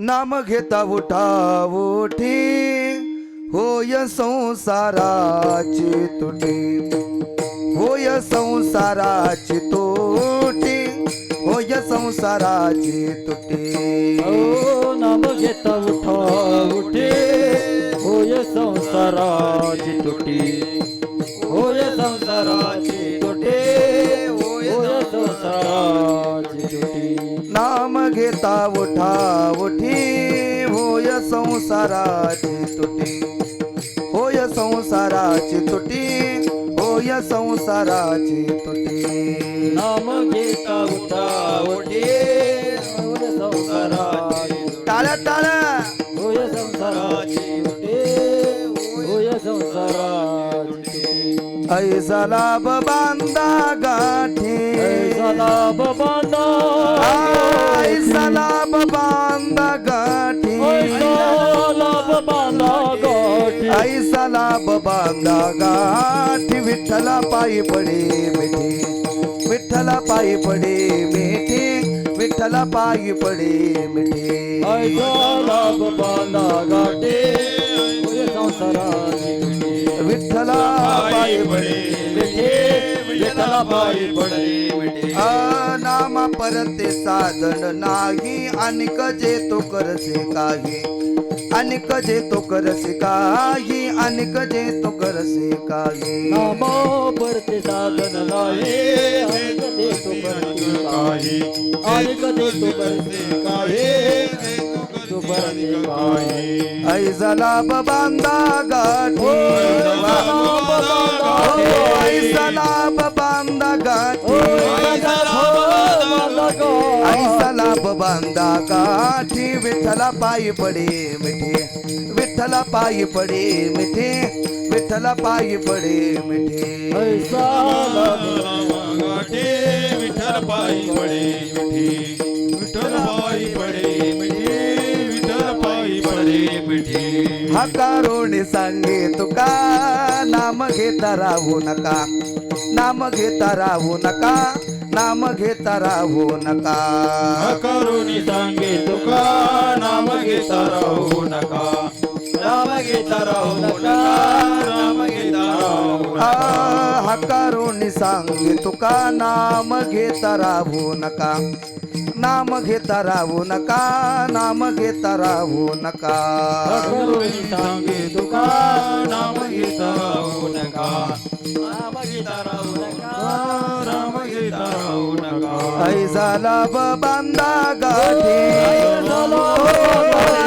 नाम घेता उठा उठी. होय संसाराची तुटी. होय संसाराची तुटी. होय संसाराची तुटी. ओ नाम घेता उठा उठे. होय संसाराची तुटी. घेता उठा उठी होय संसाराची तुटी. होय संसाराची तुटी होय संसाराची तुटी. नाम घेता उठा उठे होय संसाराची टाळ्या टाळ्या. होय संसाराची तुटे होय संसाराची तुटी. ऐसा लाभ बांधा गाठी. ऐसा लाभ बांधा ऐसा लाभ बांधा गाठी। ऐसा लाभ बांधा गाठी। विठ्ठला पायी पडे मिठी। विठ्ठला पायी पडे मिठी। विठ्ठला पायी पडे मिठी। लाभ बांधा गाठी। विठ्ठला पायी पडे मिठी। विठ्ठला पायी पडे मिठी। परते साधन नाही. अनिक जे तो करसे काही. अनिक जे तो करसे काही. अनिक जे तो करसे काही. नामा परते साधन नाही. अनेक देतो करते काही. अनेक काही. तू करते काही. ऐसा लाभ बांधा गाठी. ऐसा बांधा गाठी विठ्ठला पायी पडे मिठे. विठ्ठला पायी पडे मिठे. विठ्ठला पायी पडे मिठे. गाठे विठ्ठल पायी पडे मिठी विठ्ठल पायी पडे मिठी विठ्ठल पायी पडे मिठी हकारोणी सांगे तुका नाम घेता राहू नका. नाम घेता राहू नका. नाम घेता राहू नका. करुणी सांगे तुका नाम घेता राहू नका. नाम घेता राहू नका नाम घेता राहू आ, हकारोणी सांगे तुका नाम घेता राहू नका. नाम घेता राहू नका नाम घेता राहू नका. करुणी सांगे तुका नाम घेता राहू नका. नाम घेता राहू नका नाम राहू नका ऐसा लाभ बांधा गाठी.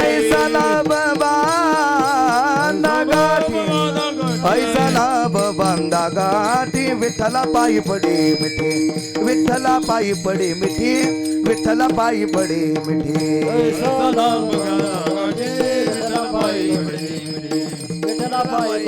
ऐसा लाभ बांधा गाठी. ऐसा लाभ बांधा गाठी. विठ्ठला पायी पडे मिठी. विठ्ठला पायी पडे मिठी. विठ्ठला पायी पडे मिठी. ऐसा लाभ गाठे. विठ्ठल पायी पडे मिठी. विठ्ठला पायी